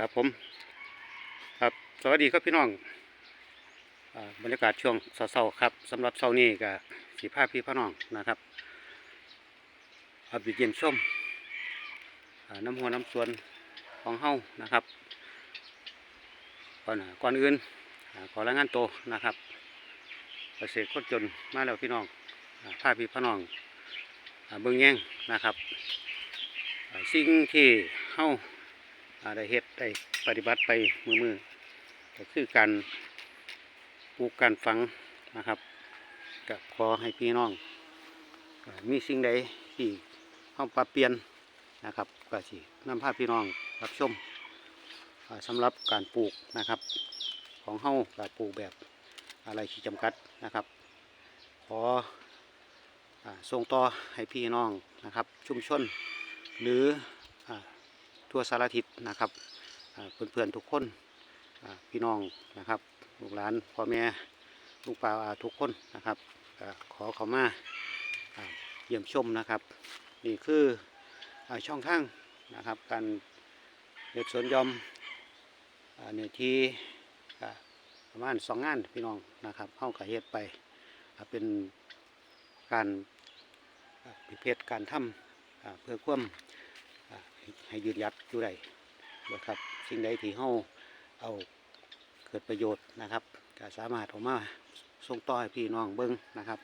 ครับผม ครับสวัสดีครับพี่น้องอบรรยากาศช่วงเช้าครับสำหรับเช้านี้ก็สีผ้าพี่พี่น้องนะครับอาไปเยี่ยมชมน้ำหัวน้ำสวนของเฮานะครับก่อนก่อนอื่นอขอรายงานตัวนะครับเกษตรคนจนมาแล้วพี่น้องอ่าผ้าพี่พี่น้องอเบิ่งแย่งนะครับ สิ่งที่เฮาอ่า ได้เฮ็ดได้ปฏิบัติไปมือมือก็คือการปลูกการฝังนะครับก็ขอให้พี่น้อง มีสิ่งใดที่เข้าปรับเปลี่ยนนะครับก็สินำพาพี่น้องรับชมสำหรับการปลูกนะครับ ของเฮาการปลูกแบบอะไรขีดจำกัดนะครับ ขอส่งต่อให้พี่น้องนะครับ ชุมชนหรือ ทั่วสารทิศนะครับเพื่อนๆทุกคนพี่น้องนะครับลูกหลานพ่อแม่ลูกป่าทุกคนนะครับอขอเขามาเยี่ยมชมนะครับ นี่คืออช่องทางนะครับ การเด็กสวนยอมเนื้อที่ประมาณสองงานพี่น้องนะครับเข้ากระเฮ็ดไปเป็นการอ่าพิเพศการทำเพื่อความ ให้ยืนยัดอยู่ได้นะครับ สิ่งใดที่เฮาเอาเกิดประโยชน์นะครับก็สามารถเอามาส่งต่อให้พี่น้องเบิ้งนะครับ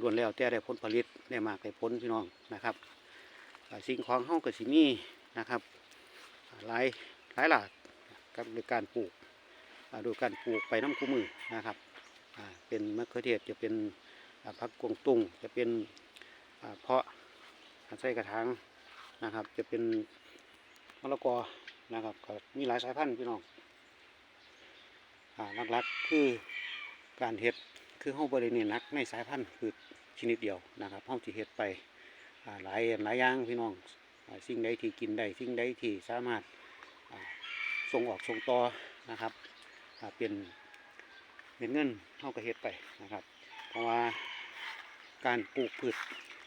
ล้วนแล้วแต่ได้ผลผลิตได้มากได้ผลพี่น้องนะครับสิ่งของเฮาก็สิมีนะครับหลายหลายหลากกับโดยการปลูกโดยการปลูกไปน้ำคู่มือนะครับเป็นมะเขือเทศจะเป็นอ่าผักกวงตุ้งจะเป็นเพาะใส่กระถาง นะครับ จะเป็นมะละกอนะครับก็มีหลายสายพันธุ์พี่น้องหลักๆคือการเห็ดคือห้องบริเนนักในสายพันธุ์คือชนิดเดียวนะครับห้องที่เห็ดไปหลายหลายอย่างพี่น้องสิ่งใดที่กินได้สิ่งใดที่สามารถส่งออกส่งต่อนะครับเป็นเป็นเงินห้องก็เห็ดไปนะครับ เพราะว่าการปลูกพืช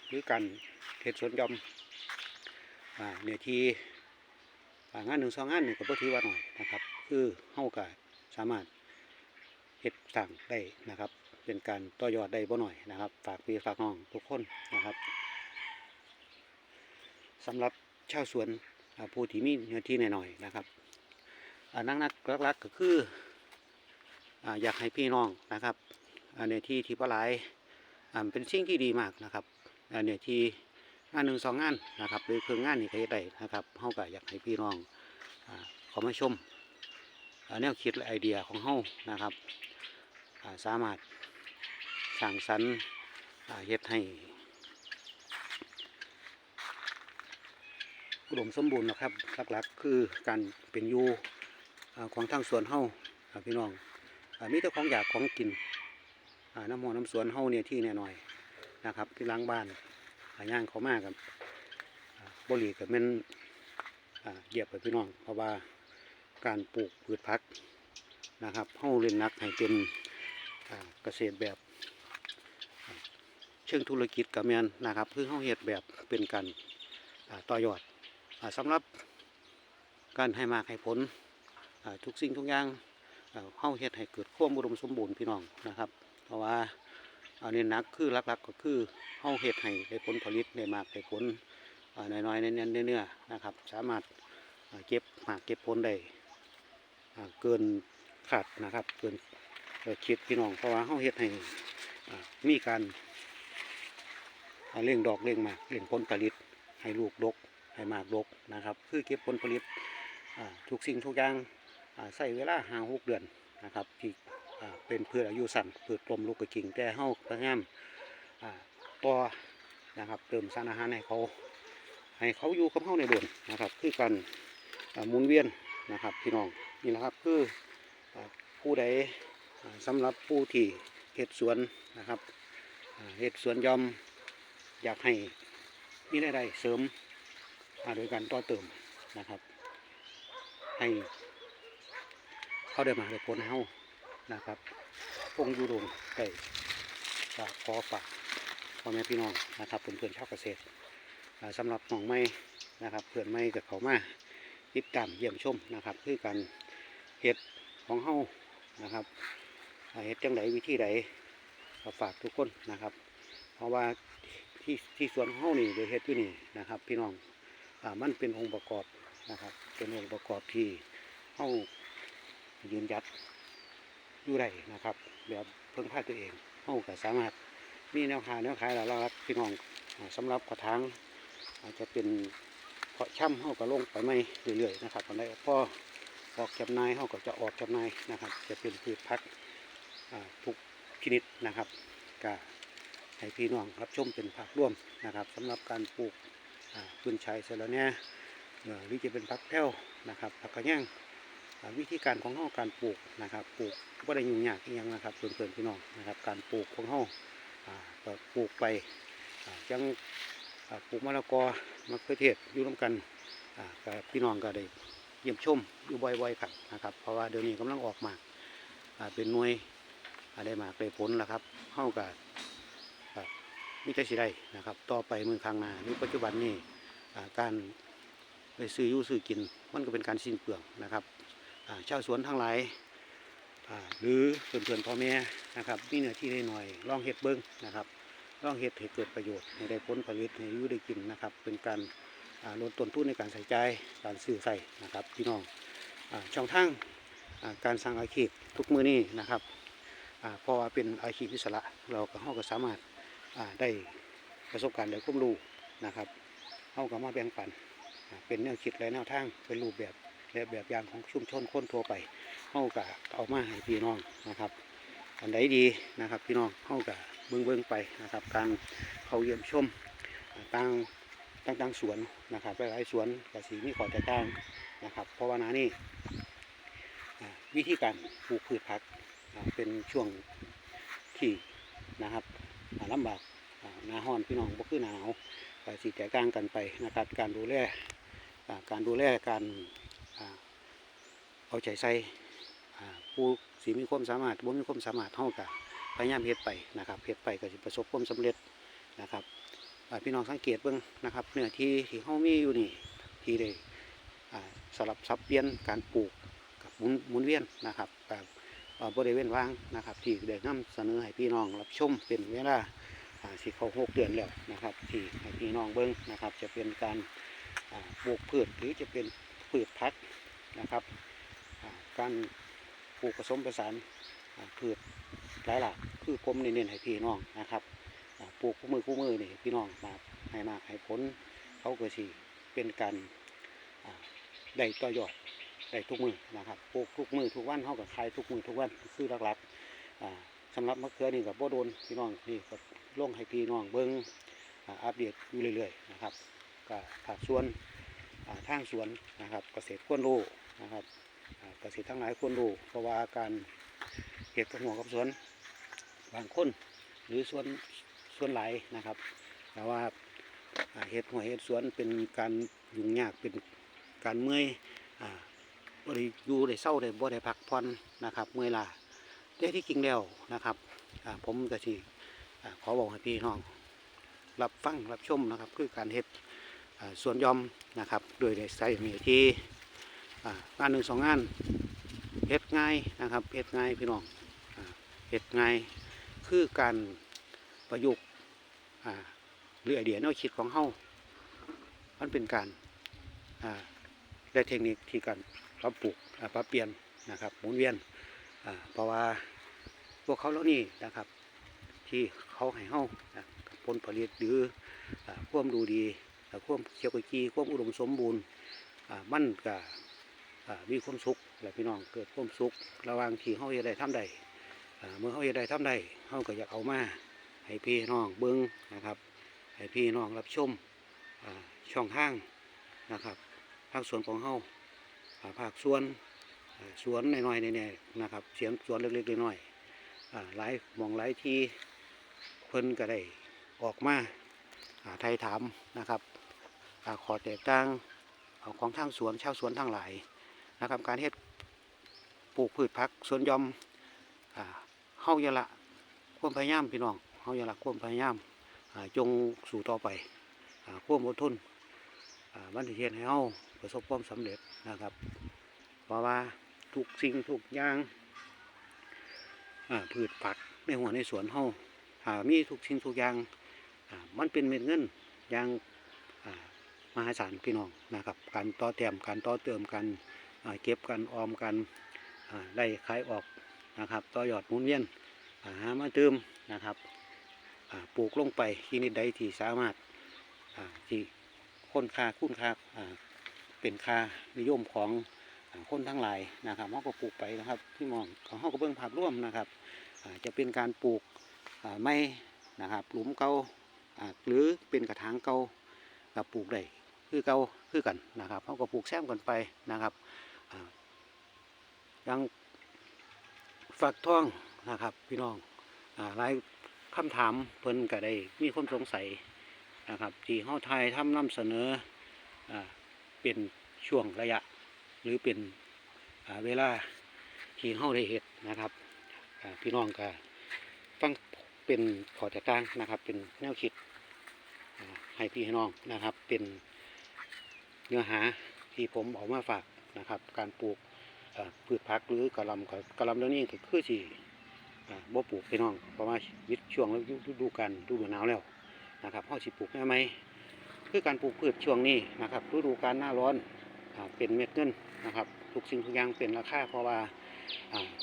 หรือการเห็ดสวนยอม เนื้อที่งานหนึ่งสองงานหนึ่งก็บ่ถือว่าหน่อยนะครับ คือเฮาก็สามารถเฮ็ดสั่งได้นะครับ เป็นการต่อยอดได้บ่หน่อยนะครับ ฝากพี่ฝากน้องทุกคนนะครับสำหรับชาวสวนผู้ที่มีเนื้อที่หน่อยๆนะครับนักนักๆลักๆก็คืออยากให้พี่น้องนะครับอ่าเนื้อที่ที่ปลายเป็นสิ่งที่ดีมากนะครับเนื้อที่ งานหนึ่งสองงานนะครับหรือเครื่องงานนี่ก็จะได้นะครับเฮาก็อยากให้พี่น้องอขอมาชมแนวคิดและไอเดียของเฮานะครับาสามารถสร้างสรรค์เฮ็ดให้อุดมสมบูรณ์นะครับหลักๆคือการเป็นอยู่ของทางสวนเฮาพี่น้องอมีแต่ของอยากของกินน้ำหอน้ำสวนเฮาเนี่ยที่แน่หน่อยนะครับที่ล้างบ้านาย่างเขามากครับบหรีกับแม่นเหยียบไปพี่น้อง เพราะว่าการปลูกพืชพักนะครับเฮาเล่นนักให้เป็นเกษตรแบบเชิงธุรกิจกับแมนนะครับคือเฮาเฮ็ดแบบเป็นการต่อยอดอาสำหรับการให้มากให้ผลทุกสิ่งทุกอย่างอ่าเฮาเฮ็ดให้เกิดความอุดมสมบูรณ์พี่น้องนะครับ เพราะว่าอันนี้นักคือหลักๆก็คือ เฮาเฮ็ดให้ได้ผลผลิตได้มากได้ผลน้อยๆเน้นๆเนื้อๆนะครับ สามารถเก็บมากเก็บผลได้เกินขาดนะครับเกินคิดพี่น้องเพราะว่าเฮาเฮ็ดให้มีการเลี้ยงดอกเลี้ยงหมากเลี้ยงผลผลิตให้ลูกดกให้มากดกนะครับ คือเก็บผลผลิตทุกสิ่งทุกอย่างใช้เวลาห้าหกเดือนนะครับที่เป็นเพืชออายุสั้นเพืชกลมลูกกระกิ่งแต่เฮาพยายาม ต่อนะครับ เติมสารอาหารให้เขาให้เขาอยู่กับเขาในโดนนะครับ คือการหมุนเวียนนะครับพี่น้องนี่นะครับคือผู้ใดอ่าสำหรับผู้ที่เฮ็ดสวนนะครับเฮ็ดสวนยอมอยากให้มีรายได้เสริมโดยการต่อเติมนะครับ ให้เขาได้มาได้ผลให้เขานะครับพงอยู่โรงได้ก็ขอฝาก พ่อแม่พี่น้องนะครับเพื่อนๆชาวเกษตรอ่าสำหรับน้องไม้นะครับเพื่อนไม้กับเขามาติดตามเยี่ยมชมนะครับคือการเฮ็ดของเฮานะครับเฮ็ดจังไดวิธีใดก็ฝากทุกคนนะครับ เพราะว่าที่ที่สวนเฮานี่ได้เฮ็ดอยู่นี่นะครับ พี่น้องอมันเป็นองค์ประกอบนะครับเป็นองค์ประกอบที่เฮายืนยัดอยู่ได้นะครับแบบเพิ่งพาตัวเองเฮาก็สามารถ มีแนวขายแนวขายแล้วครับพี่น้องอ่าสำหรับกระถางอาจจะเป็นเพาะช่ำเฮาก็ลงไปไม่เรื่อยๆนะครับอันใดพอออกจำนายเฮาก็จะออกจำนายนะครับ จะเป็นพืชพักทุกชนิดนะครับก็ให้พี่น้องรับชมเป็นผักร่วมนะครับสำหรับการปลูกพืนชัยเสร็จแล้วเนี่ยหรือจะเป็นผักแพ้วนะครับผักกระแยงอ่าวิธีการของเฮาการปลูกนะครับ ปลูกก็ได้ยุ่งยากอหยังนะครับเพื่อนๆพี่น้องนะครับ การปลูกของเฮาอ่า ก็ปลูกไปอ่าจังปลูกมะละกอมะเขือเทศอยู่ร่วมกันกับพี่น้องก็ได้เยี่ยมชมอยู่บ่อยๆครับนะครับ เพราะว่าเดี๋ยวนี้กำลังออกมาเป็นหน่วยอ่าได้หมากได้ผลแล้วครับเฮาก็มิแต่สิได้นะครับ ต่อไปมือข้างหน้าหรือปัจจุบันนี้การไปซื้ออยู่ซื้อกินมันก็เป็นการสิ้นเปลืองนะครับชาวสวนทั้งหลาย หรือเพื่อนๆพ่อแม่นะครับมีเนื้อที่ได้หน่อยลองเฮ็ดเบิ้งนะครับลองเฮ็ดให้เกิดประโยชน์ให้ได้ผลผลิตให้ยู่ได้กินนะครับ เป็นการลดต้นทุนในการใส่ใจการซื้อใส่นะครับพี่น้องอช่องทางการสร้างอาชีพทุกมือนี้นะครับอ่าเพราะว่าเป็นอาชีพอิสระเราก็เฮาก็สามารถได้ประสบการณ์ได้ความรู้นะครับเอากับมาแบ่งปันเป็นแนวคิดและแนวทางเป็นรูปแบบ และแบบอย่างของชุมชนคนทั่วไปเอากับเอามาให้พี่น้องนะครับอันใดดีนะครับ พี่น้องเอากับเบิ้องเบิ้องไปนะครับ การเขาเยี่ยมชมอ่าต่างต่างสวนนะครับหลายๆสวนกับสีมีขอแตกต่างนะครับ เพราะว่านานี่วิธีการปลูกพืชผักเป็นช่วงที่นะครับอ่าลำบากนาฮ้อนพี่น้องบ่คือหนาวก็สิแตกต่างกันไปนะครับ การดูแลการดูแลการ เอาใจใส่ผู้สิมีความสามารถบ่มีความสามารถเฮาก็พยายามเฮ็ดไปนะครับเฮ็ดไปก็สิประสบความสำเร็จนะครับพี่น้องสังเกตเบิ่งนะครับเนื้อที่ที่เฮามีอยู่นี่ที่ได้สลับซับเปลี่ยนการปลูกกับหมุนหมุนเวียนนะครับกับบริเวณว่างนะครับ ที่ได้นำเสนอให้พี่น้องรับชมเป็นเวลาอ่าสิเขาหกเดือนแล้วนะครับ ที่ให้พี่น้องเบิ้งนะครับ จะเป็นการปลูกพืชหรือจะเป็น พืชพักนะครับการปลูกผสมผสานพืชหลายหลากคือผมเน้นให้พี่น้องนะครับปลูกคู่มือคู่มือนี่พี่น้องมาให้มากให้ผลเขาเก็สิเป็นการได้ต่อยอดได้ทุกมือนะครับปลูกทุกมือทุกวันเท่ากับขายทุกมือทุกวันคือหลักๆอ่าสำหรับมะเขือนี่กับบ่โดนพี่น้องนี่ก็ลงให้พี่น้องเบิ้งอ่าอัปเดตอยู่เรื่อยๆนะครับก็ภาคส่วน ทางสวนนะครับเกษตรควรรู้นะครับเกษตรทั้งหลายควรรู้เพราะว่าการเก็บกับหัวกับสวนบางคนหรือสวนสวนหลายนะครับ แต่ว่าเห็ดหัวเห็ดสวนเป็นการยุ่งยากเป็นการเมื่อยบริยูได้เศร้าได้บ่ได้พักผ่อนนะครับ เมื่อยล้าแต่ที่จริงแล้วนะครับผมก็สิอ่ขอบอกให้พี่น้อง รับฟังรับชมนะครับ คือการเฮ็ด สวนหยอมนะครับ โดยได้ใส่เนื้อที่อ่างานหนึ่งสองงานเฮ็ดง่ายนะครับเฮ็ดง่ายพี่น้องเฮ็ดง่ายคือการประยุกต์หรือไอเดียแนวคิดของเฮามันเป็นการได้เทคนิคที่การปรับปลูกปรับเปลี่ยนนะครับหมุนเวียนเพราะว่าพวกเขาเหล่านี้นะครับ ที่เขาให้เฮาผลผลิตหรืออ่าความดูดี ความเขียวขจีความอุดมสมบูรณ์มั่นก็อ่ามีความสุขและพี่น้องเกิดความสุข ระว่างที่เฮาเฮ็ดได้ทำได้เมื่อเฮาเฮ็ดได้ทำได้เฮาก็อยากเอามาให้พี่น้องเบิ่งนะครับให้พี่น้องรับชมช่องทางนะครับทางสวนของเฮาภาคสวนสวนน้อยๆเนี่ยนะครับเสียงสวนเล็กๆน้อยๆอ่าหลายมองหลายที่เพิ่นก็ได้ออกมาไทยถามนะครับ ขอแตกต่างของทางสวนชาวสวนทั้งหลายนะครับการเฮ็ดปลูกพืชผักสวนยอมอ่าเฮาย่าละความพยายามพี่น้องเฮาย่าละความพยายามอ่าจงสู่ต่อไปอความอดทนอ่ามันสิเฮ็ดให้เฮาประสบความสำเร็จนะครับ เพราะว่าทุกสิ่งทุกอย่างพืชผักในหัวในสวนเฮาอ่ามีทุกสิ่งทุกอย่างมันเป็นเม็ดเงินอย่าง มหาศาลพี่น้องนะครับ การต่อเติมการต่อเติมกันเก็บกันออมกันได้ขายออกนะครับต่อยอดมุนเวียนหามาเติมนะครับปลูกลงไปที่นิดใดที่สามารถที่ค้นค่าคุณค่าเป็นค่านิยมของคนทั้งหลายนะครับเขาก็ปลูกไปนะครับที่มองของเขาก็เบิ่งภาพร่วมนะครับจะเป็นการปลูกไม่นะครับหลุมเกา่าหรือเป็นกระถางเก่ากับปลูกได้ คือเก่าคือกันนะครับเขาก็ปลูกแซมกันไปนะครับยังฝักท่องนะครับพี่น้องอ่าหลายคำถามเพิ่นก็ได้มีความสงสัยนะครับที่เฮาไทยทำนำเสนออเป็นช่วงระยะ หรือเป็นเวลาที่เฮาได้เฮ็ดนะครับพี่น้องก็ฟังเป็นขอแตกต่างนะครับ เป็นแนวคิดให้พี่ให้น้องนะครับเป็น เนื้อหาที่ผมออกมาฝากนะครับ การปลูกพืชผักหรือกระลำกระลำแล้วนี่ก็คือสิอ่าบ่ปลูกพี่น้องเพราะว่าวิตช่วงแล้วฤดูกาลฤดูหนาวแล้วนะครับเฮาสิปลูกได้ไหมคือการปลูกพืชช่วงนี้นะครับฤดูกาลหน้าร้อนเป็นเม็ดเงินนะครับทุกสิ่งทุกอย่างเป็นราคาเพราะว่า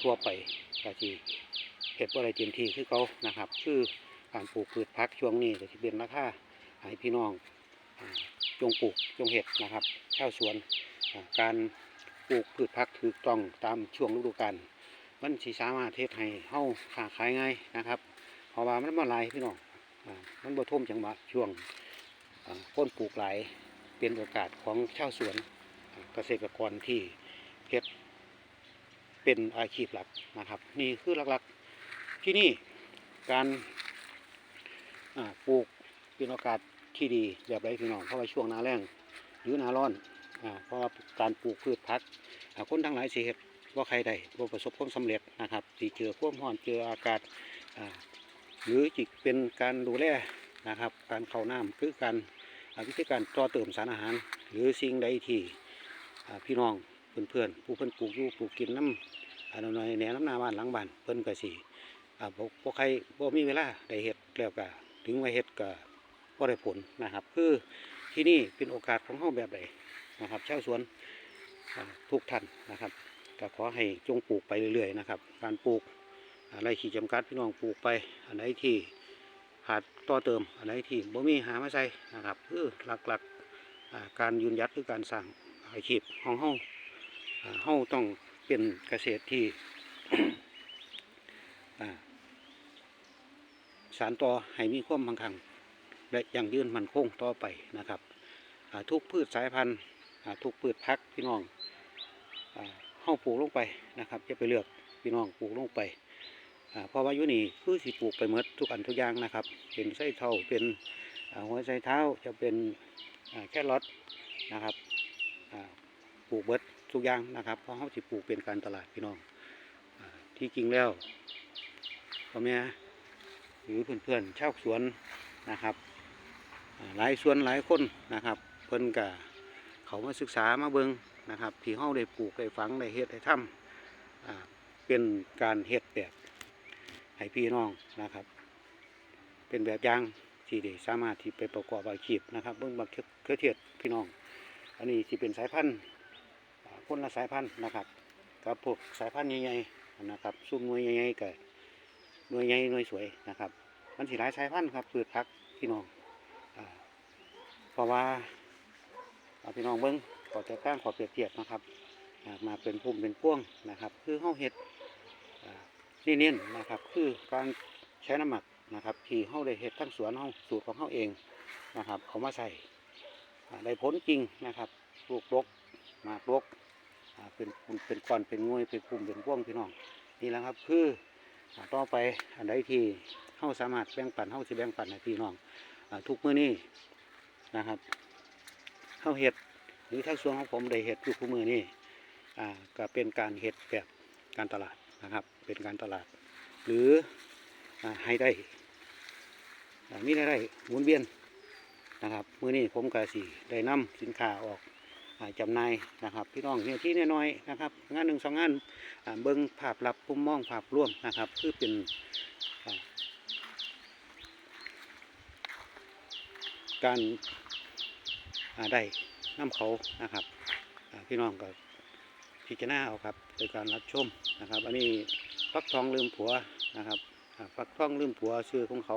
ทั่วไปก็ที่เห็ดอะไรเต็มที่คือเขานะครับ คือการปลูกพืชพักช่วงนี้ก็จะเป็นราคาให้พี่น้อง จงปลูกจงเห็ดนะครับชาวสวนการปลูกพืชพักถูกต้องตามช่วงฤดูกาลมันสิสามารถเทศให้เฮาค้าขายง่ายนะครับเพราะว่ามันมาหลายพี่น้องอ่ามันบ่ท่วมจังหวะช่วงอ่าคนปลูกหลายเป็นโอกาสของชาวสวนเกษตรกรที่เฮ็ดเป็นอาชีพหลักนะครับ นี่คือหลักๆที่นี่การปลูกเป็นโอกาส ที่ดีแบบไรพี่น้องเพราะว่าช่วงหน้าแล้งหรือหน้าร้อนอ่าเพราะว่าการปลูกพืชพักคนทั้งหลายสิเฮ็ดว่าใครใดบ่ประสบความสำเร็จนะครับที่เจอความร้อนเจออากาศอ่าหรือจิเป็นการดูแลนะครับ การเข้าน้ำคือการอ่าวิธีการต่อเติมสารอาหาร หรือสิ่งใดที่พี่น้องเพื่อนๆผู้เพิ่นปลูกอยู่ปลูกกินน้ำอันน้อยแหนน้ำนาบ้านหลังบ้านเพิ่อนก็สิอ่าบ่บ่ใครบ่มีเวลาได้เฮ็ดแล้วก็ถึงว่าเฮ็ดก็ บ่ได้ผลนะครับ คือที่นี่เป็นโอกาสของเฮาแบบใดนะครับชาวสวนทุกท่านนะครับก็ขอให้จงปลูกไปเรื่อยๆนะครับ การปลูกอะไรขีดจำกัดพี่น้องปลูกไปอันไหนที่ขาดต่อเติมอันไหนที่บ่มีหามาใส่นะครับคือหลักๆการยืนยัดคือการสร้างอาชีพของเฮาอ่าเฮาต้องเป็นเกษตรที่สารต่อให้มีความมั่งคั่ง และยั่งยืนมันคงต่อไปนะครับทุกพืชสายพันธุ์ทุกพืชพักพี่น้องอ่าเฮาปลูกลงไปนะครับจะไปเลือกพี่น้องปลูกลงไปเพราะว่าอยู่นี่คือสิปลูกไปหมดทุกอันทุกอย่างนะครับ เป็นไส้เท่าเป็นหัวไส้เท้าจะเป็นอ่าแครอทนะครับปลูกเบิดทุกอย่างนะครับเพราะเขาสิปลูกเป็นการตลาดพี่น้องอที่จริงแล้วพ่อแม่หรือเพื่อนๆชาวสวนนะครับ หลายส่วนหลายคนนะครับ เพิ่นกะเขามาศึกษามาเบิงนะครับที่เฮาได้ปลูกได้ฝังได้เฮ็ดได้ทำเป็นการเฮ็ดแบบให้พี่น้องนะครับ เป็นแบบอย่างที่ได้สามารถที่ไปประกอบอาชีพนะครับเบิ่งบักเขือเทศพี่น้อง อันนี้ที่เป็นสายพันธุ์อ่าคนละสายพันธุ์นะครับกับพวกสายพันธุ์ใหญ่ๆนะครับซุ้มหน่วยใหญ่ๆกับหน่วยใหญ่หน่วยสวยนะครับ มันสิหลายสายพันธุ์ครับพืชผักพี่น้อง ราะว่าอ่าพี่น้องเบิ้งขอจะตั้งขอเปรียบเทียบนะครับอ่ามาเป็นภูมิเป็นพ่วงนะครับ คือเฮาเฮ็ดนี่เน้นนะครับ คือการใช้น้ำหมักนะครับ ที่เฮาได้เฮ็ดทั้งสวนเฮาสูตรของเฮาเองนะครับเอามาใส่ได้ผลจริงนะครับลูกลกมากลกเป็นเป็นก้อนเป็นงวยเป็นกลุ่มเป็นพ่วงพี่น้องนี่แหละครับคือต่อไปอันใดที่เฮาสามารถแบ่งปันเฮาสิแบ่งปันให้พี่น้องทุกมื้อนี้ นะครับเฮาวเฮ็ดหรือทั้งส่วนของผมได้เฮ็ดอยู่ทุกมื้อนี้อ่าก็เป็นการเฮ็ดแบบการตลาดนะครับ เป็นการตลาด หรืออ่าให้ได้อ่ามีรายได้หมุนเวียนนะครับมือนี้ผมก็สิได้นำสินค้าออกจำหน่ายนะครับ พี่น้องเนี่ยที่น้อยๆนะครับงานหนึ่งสองงานเบิ่งภาพลับปุ่มมองภาพร่วมนะครับ คือเป็นอ่า การได้น้ำเขานะครับพี่น้องก็พิจารณาเอาครับโดยการรับชมนะครับ อันนี้ฟักทองลืมผัวนะครับฟักทองลืมผัวชื่อของเขา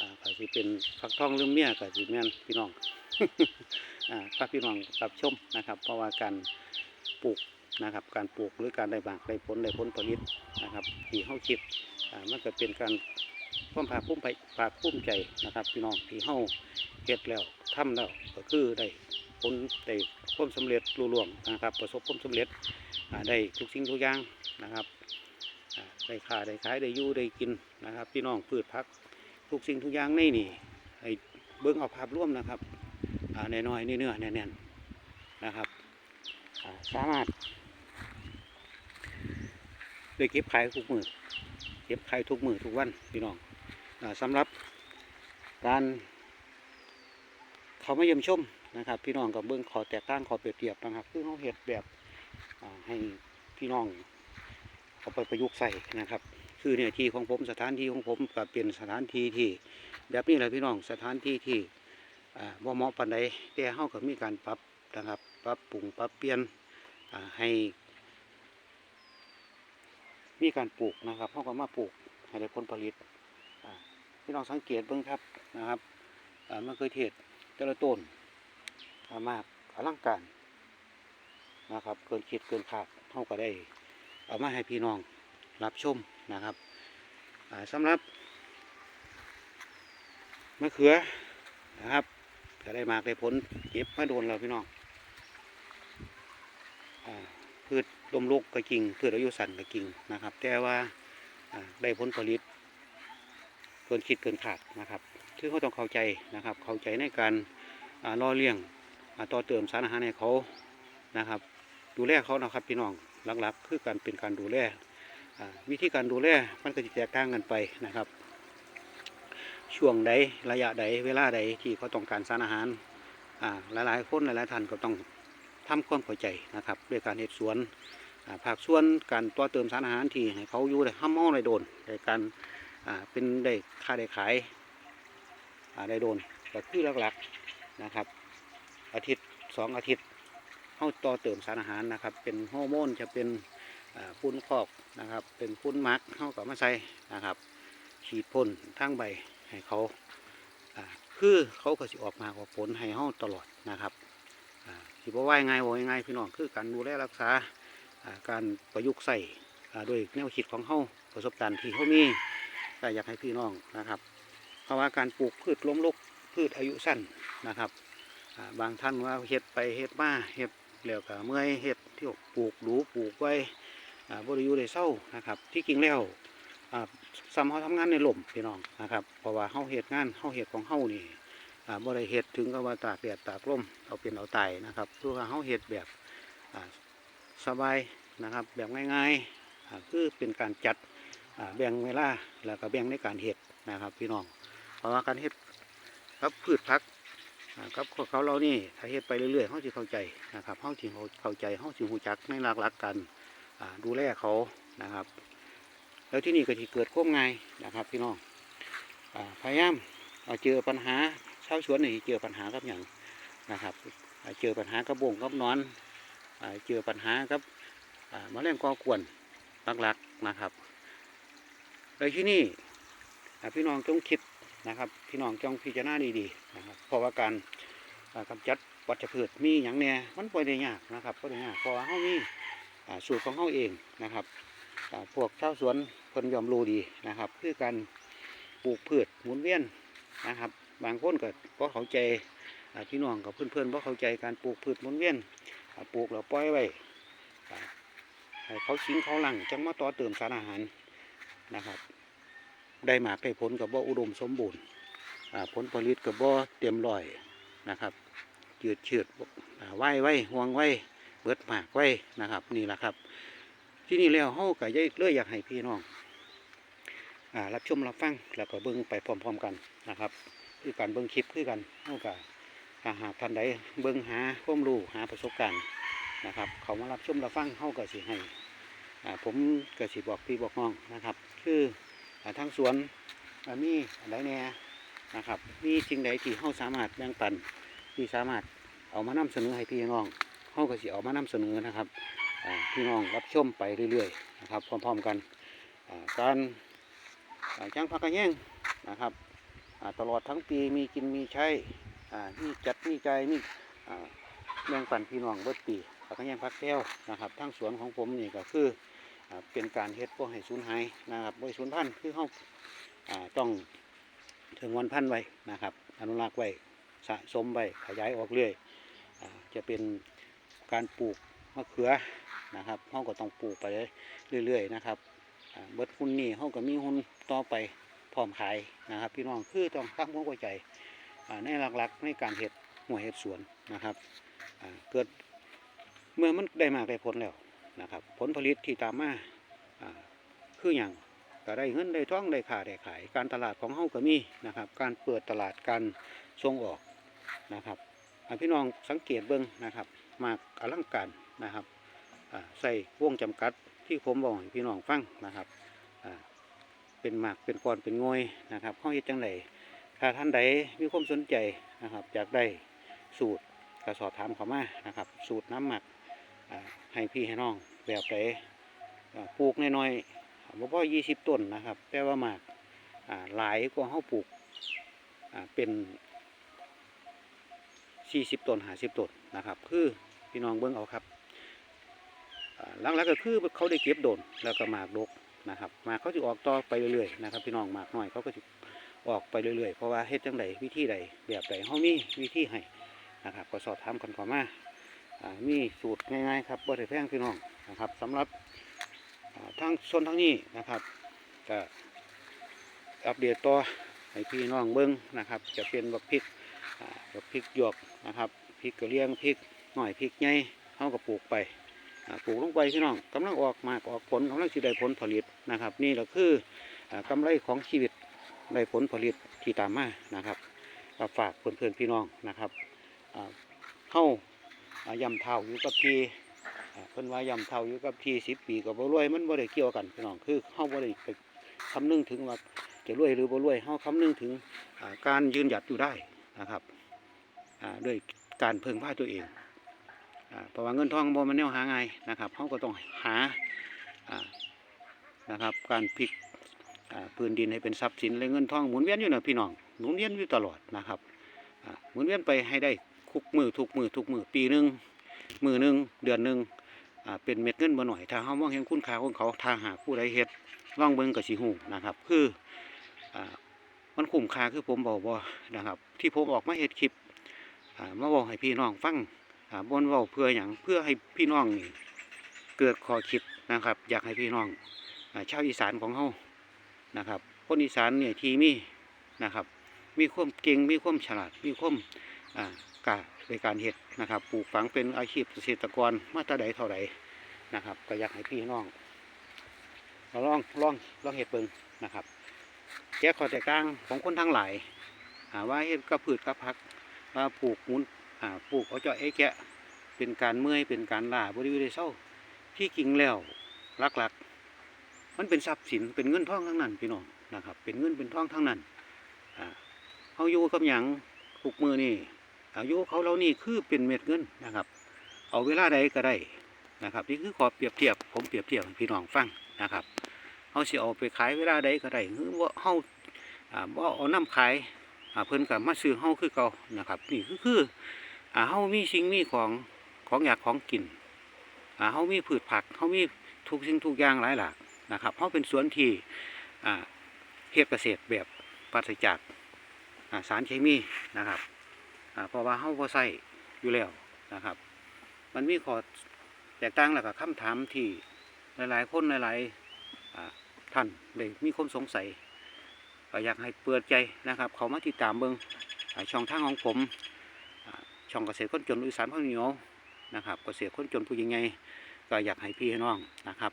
อาก็สิเป็นฟักทองลืมเมียก็สิแม่นพี่น้องฝากพี่น้องรับชมนะครับ เพราะว่าการปลูกนะครับการปลูกหรือการได้บากได้ผลได้ผลผลิตนะครับที่เฮาคิดมันก็เป็นการ ความภาคภูมิใจภาคภูมิใจนะครับพี่น้องที่เฮาเฮ็ดแล้วทำแล้วก็คือได้ผลได้ความสำเร็จลุล่วงนะครับ ประสบความสำเร็จได้ทุกสิ่งทุกอย่างนะครับได้ค่าได้ขายได้ยู่ได้กินนะครับพี่น้องพืชผักทุกสิ่งทุกอย่างในนี่ให้เบิ้งเอาภาพร่วมนะครับอ่าน้อยเนื้อแน่นๆนะครับสามารถได้เก็บขายทุกมือเก็บขายทุกมือทุกวันพี่น้อง สำหรับการเขาไมาเยี่ยมชมนะครับ พี่น้องกับเบิ้องขอแตกต่างขอเปรียบเทียบนะครับคือเขาเห็ดแบบให้พี่น้องเอาไปประยุกต์ใส่นะครับ คือเนี่ยที่ของผมสถานที่ของผมก็เป็นสถานที่ที่ แบบนี้แหละพี่น้องสถานที่ที่อ่าบ่เหมาะปานใดแต่เฮาก็มีการปรับนะครับปรับปรุงปรับเปลี่ยนให้มีการปลูกนะครับเฮาก็มาปลูกให้ได้ผลผลิต พี่น้องสังเกตเบิ่งครับนะครับมะเขือเทศแต่ละต้นมากอลังการนะครับเกินคิดเกินคาดเฮาก็ได้ เอามาให้พี่น้องรับชมนะครับอ่าสำหรับมะเขือนะครับก็ได้มากได้ผลเก็บมาโดนเราพี่น้องอพืชลมลุกก็จริงพืชอายุสั้นก็จริงนะครับ แต่ว่าได้ผลผลิต เกินคิดเกินขาดนะครับ ซึ่งเขาต้องเข้าใจนะครับ เข้าใจในการอ่ารอเลี้ยงต่อเติมสารอาหารให้เขานะครับ ดูแลเขานะครับพี่น้องหลักๆ คือการเป็นการดูแลวิธีการดูแลมันก็จะแตกต่างกันไปนะครับ ช่วงใดระยะใดเวลาใดที่เขาต้องการสารอาหารหลายๆคนหลายๆท่านก็ต้องทำความเข้าใจนะครับด้วยการเห็ดสวนอ่าภาคส่วนการต่อเติมสารอาหารที่ให้เขาอยู่ได้ห้ามมอได้โดนในการ อ่าเป็นได้ค่าได้ขายอ่าได้โดนก็คือหลักๆนะครับ อาทิตย์สองอาทิตย์เข้าต่อเติมสารอาหารนะครับ เป็นฮอร์โมนจะเป็นอ่าพุ่นคอกนะครับ เป็นพุ่นมักเข้ากับมาใส่นะครับฉีดพ่นทั้งใบให้เขาคือเขาก็สิออกมาออกผลให้เฮาตลอดนะครับสิบว่าง่ายบ่ง่ายพี่น้องคือการดูแลรักษาการประยุกต์ใส่อ่าโดยแนวคิดของเฮาประสบการณ์ที่เฮามี ก็อยากให้พี่น้องนะครับ เพราะว่าการปลูกพืชล้มลุกพืชอายุสั้นนะครับบางท่านว่าเฮ็ดไปเฮ็ดมาเฮ็ดแล้วก็เมื่อยเฮ็ดที่ปลูกหรูปลูกไว้บริยูได้เศร้านะครับ ที่จริงแล้วอ่าซ้ำเขาทำงานในหล่มพี่น้องนะครับเพราะว่าเฮาเหตุงานเฮาเหตุของเฮานี่บ่ได้เหตุถึงกับว่าตากแดดตากลมเอาเป็นเอาตายนะครับคือว่าเฮาเหตุแบบสบายนะครับแบบง่ายๆคือเป็นการจัด แบ่งเวลาแล้วก็แบ่งในการเหตุนะครับ พี่น้องเพราะว่าการเหตุครับพืชพักครับเขาเรานี่ถ้าเหตุไปเรื่อยๆเฮาสิเข้าใจนะครับเฮาสิเข้าใจเฮาสิฮู้จักในหลักหลักกันดูแลเขานะครับ แล้วที่นี่ก็ที่เกิดควบง่ายนะครับพี่น้องอพยายามเอาเจอปัญหาเชาวสวนนี่เจอปัญหากับอย่างนะครับเจอปัญหากับบงกับนอนเจอปัญหากับอ่าแมลงก่อกวนหลักๆนะครับ แล้วที่นี่พี่น้องจงคิดนะครับ พี่น้องจงพิจารณาดีๆนะครับเพราะว่าการกำจัดวัชพืชมีอย่างเนี้ยมันป่วยได้ยากนะครับป่ได้ยากเพราะว่าเขามีสูตรของเขาเองนะครับพวกชาวสวนเพิ่นยอมรู้ดีนะครับคือการปลูกพืชหมุนเวียนนะครับ บางคนก็เพราะเข้าใจพี่น้องกับเพื่อนๆเพราะเข้าใจการปลูกพืชหมุนเวียนปลูกแล้วปล่อยไว้เขาชิงเขาหลังจังมาต่อเติมสารอาหาร นะครับ ได้หมากได้ผลกับบ่อุดมสมบูรณ์ผลผลิตกับบ่เต็มร้อยนะครับจืดเฉือดอ่าไหวไว้ห่วงไว้เบิดหมากไว้นะครับ นี่แหละครับ ที่นี่แล้วเฮาก็เลยเลยอยากให้พี่น้องอรับชมรับฟังแล้วก็เบิ่งไปพร้อมๆกันนะครับ คือการเบิ่งคลิปคือกันเฮาก็ถ้าหากท่านใดเบิ่งหาความรู้หาประสบการณ์นะครับ เขามารับชมรับฟังเฮาก็สิให้ผมก็สิบอกพี่บอกน้องนะครับ คืออ่าทางสวนอ่ามีอันใดแน่นะครับ มีสิ่งใดที่เฮาสามารถแบ่งปันที่สามารถเอามานำเสนอให้พี่น้องเฮาก็สิเอามานำเสนอนะครับพี่น้องรับชมไปเรื่อยๆนะครับ พร้อมๆกันการจ้างพักกระแยงนะครับตลอดทั้งปีมีกินมีใช้อ่ามีจัดมีใจมีแบ่งปันพี่น้องเบิดปีผักกระแยงพักแก้วนะครับทั้งสวนของผมนี่ก็คือ เป็นการเฮ็ดบ่ให้สูญหายนะครับบ่ให้สูญพันธุ์คือเฮาอ่าต้องถึงวันพันธุ์ไว้นะครับ อนุรักษ์ไว้สะสมไว้ขยายออกเรื่อยจะเป็นการปลูกมะเขือนะครับเฮาก็ต้องปลูกไปเรื่อยๆนะครับเบิดหุ่นนี่เฮาก็มีหุ่นต่อไปพร้อมขายนะครับ พี่น้องคือต้องตั้งหัวใจอ่ในหลักๆในการเห็ดหัวเห็ดสวนนะครับเกิดเมื่อมันได้มากได้ผลแล้ว นะครับ ผลผลิตที่ตามมาคืออย่างก็ได้เงินได้ท่องได้ขาได้ขาย การตลาดของเฮาก็มีนะครับ การเปิดตลาดการส่งออกนะครับพี่น้องสังเกตเบิ้งนะครับ มากอลังการนะครับใส่วงจำกัดที่ผมบอกให้พี่น้องฟังนะครับเป็นหมากเป็นก้อนเป็นงวยนะครับข้อเฮ็ดจังไดถ้าท่านใดมีความสนใจนะครับอยากได้สูตรก็สอบถามเขามานะครับ สูตรน้ำหมัก ให้พี่ให้น้องแบบใดอ่ปลูกน้อยๆบ่พอยี่สิบต้นนะครับ แต่ว่าหมากหลายกว่าเฮาปลูกเป็นสี่สิบต้นหาสิบต้นนะครับ คือพี่น้องเบิ่งเอาครับหลังๆก็คือเขาได้เก็บโดนแล้วก็หมากดกนะครับหมากเขาจะออกต่อไปเรื่อยๆนะครับ พี่น้องหมากน้อยเขาก็จะออกไปเรื่อยๆเพราะว่าเฮ็ดจังไดวิธีใดแบบใดเขามีวิธีให้นะครับก็สอบถามกันข้ามาอ่า มีสูตรง่ายๆครับบ่ได้แพงพี่น้องนะครับสำหรับอ่าทางส่วนทางนี้นะครับก็อัปเดตต่อให้พี่น้องเบิ้งนะครับ จะเป็นบักพริกอ่าบักพริกหยวกนะครับพริกกระเลียงพริกหน่อยพริกใหญ่เขาก็ปลูกไปปลูกลงไปพี่น้องกำลังออกมากออกผลกำลังสิได้ผลผลิตนะครับ นี่แหละคืออ่ากำไรของชีวิตได้ผลผลิตที่ตามมานะครับฝากเพื่อนๆพี่น้องนะครับเข้า ยำเท่าอยู่กับที่เพิ่นว่ายำเท่าอยู่กับทีสิบปีกับบ่รวยมันบ่ได้เกี่ยวกันพี่น้องคือเข้าบ่ได้ไปคำนึงถึงว่าจะรวยหรือบ่รวยเข้าคำนึงถึงการยืนหยัดอยู่ได้นะครับด้วยการเพิ่งพาตัวเองเพราะว่าเงินทองบ่มันแนวหาง่ายนะครับเขาก็ต้องหานะครับการพลิกพื้นดินให้เป็นทรัพย์สินและเงินทองหมุนเวียนอยู่นะพี่น้องหมุนเวียนอยู่ตลอดนะครับหมุนเวียนไปให้ได้ ทุกมือทุกมือทุกมือปีหนึ่งมือหนึ่งเดือนหนึ่งเป็นเม็ดเงินบ่หน่อย ถ้าเขามองเห็นคุณค่าของเขาถ้าหาผู้ใดเฮ็ดล่องเบิ่งกับสิหูนะครับ คืออมันคุ้มค่าคือผมบอกบ่านะครับ ที่ผมออกมาเฮ็ดคลิปมาบอกให้พี่น้องฟังบนว้าเพื่ออย่างเพื่อให้พี่น้องเกิดข้อคิดนะครับ อยากให้พี่น้องอ่าชาวอีสานของเฮานะครับ คนอีสานเนี่ยทีมีนะครับ มีความเก่งมีความฉลาดมีความอ่า กาในการเฮ็ดนะครับ ปลูกฝังเป็นอาชีพเกษตรกรมาตราใดเท่าใดนะครับก็อยากให้พี่น้องเราลองลองลองเฮ็ดเบิ่งนะครับแก้ข้อแตกต่างของคนทั้งหลายอ่าว่าเฮ็ดกับพืชกับผักว่าปลูกมุนปลูกเอาเจาะเอะแกะเป็นการเมื่อยเป็นการล่าบริวารเศร้าที่จริงแล้วหลักๆ มันเป็นทรัพย์สินเป็นเงินทองทั้งนั้นพี่น้องนะครับ เป็นเงินเป็นทองทั้งนั้นเขาอยู่กับหยังปลูกมือนี่ อายุเขาเรานี่คือเป็นเม็ดเงินนะครับ เอาเวลาใดก็ได้นะครับ นี่คือขอเปรียบเทียบ ผมเปรียบเทียบให้พี่น้องฟังนะครับเขาสิเอาไปขายเวลาใดก็ได้หรือว่าเขาอ่าบ่เอาน้ำขายอ่าเพิ่นกับมาซื้อเฮาคือเก่านะครับ นี่คือคืออ่าเฮามีสิ่งมีของของอยากของกินอ่าเฮามีพืชผักเฮามีทุกสิ่งทุกอย่างหลายหลากนะครับเฮาเป็นสวนที่อ่าเฮ็ดเกษตรแบบปราศจากสารเคมีนะครับ เพราะว่าเฮาบ่ใส่อยู่แล้วนะครับ มันมีข้อแตกต่างแล้วก็คำถามที่หลายๆ คนหลายๆท่านได้มีความสงสัยก็อยากให้เปิดใจนะครับ เขามาติดตามเบิงอ่าช่องทางของผมช่องเกษตรคนจนอีสานพังเหนียวนะครับเกษตรคนจนผู้ยังไงก็อยากให้พี่ให้น้องนะครับ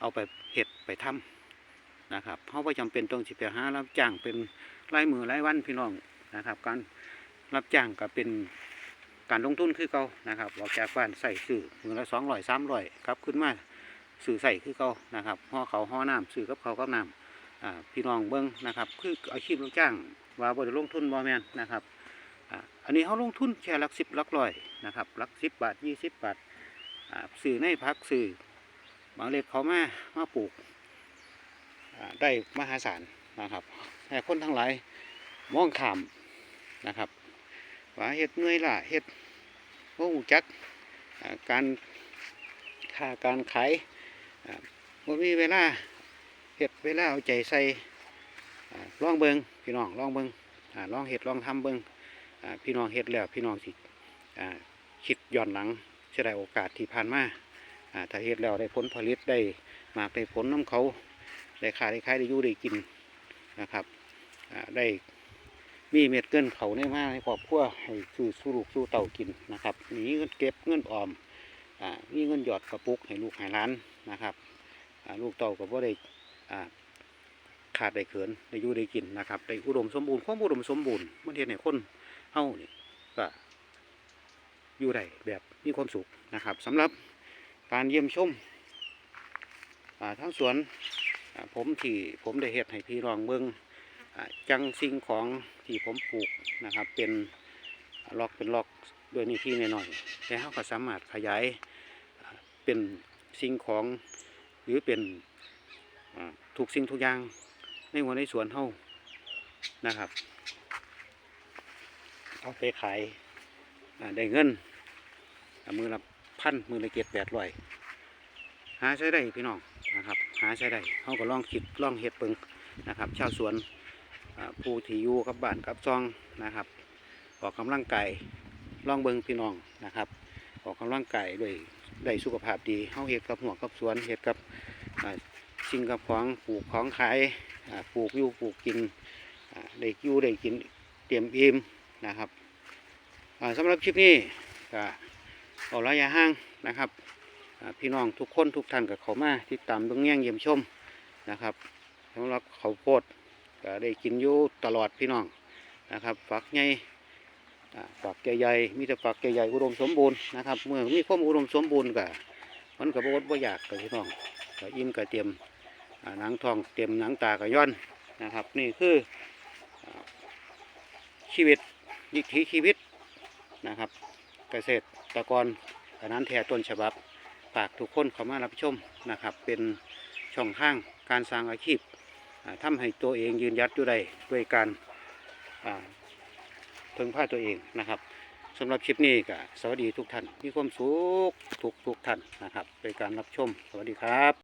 เอาไปเห็ดไปทำนะครับเพราะว่าจำเป็นต้องสิไปหารับจ้างเป็นรายมือรายวันพี่น้องนะครับ การ รับจ้างก็เป็นการลงทุนคือเก่านะครับออกจากบ้านใส่ซื้อมือละสองร้อยสามร้อยครับขึ้นมาซื้อใส่คือเก่านะครับห่อเขาห่อน้ำซื้อกับเขากับน้ำพี่น้องเบิ้งนะครับ คืออาชีพรับจ้างว่าบริลงทุนบ่แมนนะครับอันนี้เขาลงทุนแค่ลักสิบลักร้อยนะครับลักสิบบาทยี่สิบบาทอ่าซื้อในพักซื้อบางเล็ดเขามามาปลูกได้มหาศาลนะครับแต่คนทั้งหลายมองขามนะครับ ว่าเฮ็ดเมื่อยล่ะเฮ็ดโอ้จักการค้าการขายอ่าบ่มีเวลาเฮ็ดเวลาเอาใจใส่ลองเบิงพี่น้องลองเบิงลองเฮ็ดลองทำเบิงพี่น้องเฮ็ดแล้วพี่น้องสิคิดย้อนหลังเสียดายโอกาสที่ผ่านมาอ่าถ้าเฮ็ดแล้วได้ผลผลิตได้มากได้ผลน้ำเขาได้ขายได้ขายได้ยู่ได้กินนะครับได้ มีเม็ดเงินเขาในมาในครอบครัวให้สู้สู้ลูกสู้เต่ากินนะครับมีเงินเก็บเงินออมอ่ามีเงินหยอดกระปุกให้ลูกห้หล้านนะครับอ่าลูกเต่าก็บ่ได้อ่าขาดได้เขินได้อยู่ได้กินนะครับได้อุดมสมบูรณ์ความอุดมสมบูรณ์มันเห็นให้คนเฮานี่ก็อยู่ได้แบบมีความสุขนะครับสำหรับการเยี่ยมชมอ่าทั้งสวนผมที่ผมได้เฮ็ดให้พี่รองเบิ่งจังสิ่งของ ที่ผมปลูกนะครับ เป็นล็อกเป็นล็อกด้วยนี่ที่หน่อยๆแต่เขาก็สามารถขยายเป็นสิ่งของหรือเป็นอ่าทุกสิ่งทุกอย่างในหัวในสวนเฮานะครับ เอาไปขายได้เงินมือละพันมือละเจ็ดแปดร้อยหาใช้ได้พี่น้องนะครับ หาใช้ได้เขาก็ลองคิดลองเฮ็ดเปิงนะครับ ชาวสวน ผู้ที่อยู่กับบ้านกับซองนะครับออกกำลังกายล่องเบิงพี่น้องนะครับ ออกกำลังกายด้วยได้สุขภาพดีเฮาเฮ็ดกับหัวกับสวนเฮ็ดกับอ่าสิ่งกับของปลูกของขายปลูกอยู่ปลูกกินได้อยู่ได้กินเตรียมอิ่มนะครับอ่าสำหรับคลิปนี้ก็เอาระยะห่างนะครับพี่น้องทุกคนทุกท่านกับเขามาติดตามเบื้องแย่งเยี่ยมชมนะครับสำหรับเขาโพด ก็ได้กินอยู่ตลอดพี่น้องนะครับฝักใหญ่ฝักใหญ่ๆมีแต่ฝักใหญ่ๆอุดมสมบูรณ์นะครับเมื่อมีความอุดมสมบูรณ์ก็มันก็บ่อดบ่อยากกับพี่น้องก็อิ่มก็เตรียมหนังทองเตรียมหนังตาก็ย้อนนะครับ นี่คือชีวิตวิถีชีวิตนะครับ เกษตรตะกรอันนั้นแท้ต้นฉบับฝากทุกคนเข้ามารับชมนะครับ เป็นช่องทางการสร้างอาชีพ ทำทำให้ตัวเองยืนยัดอยู่ได้ด้วยการเพิ่งพาตัวเองนะครับสำหรับคลิปนี้ก็สวัสดีทุกท่าน มีความสุขทุกทุกท่านนะครับโดยการรับชม สวัสดีครับ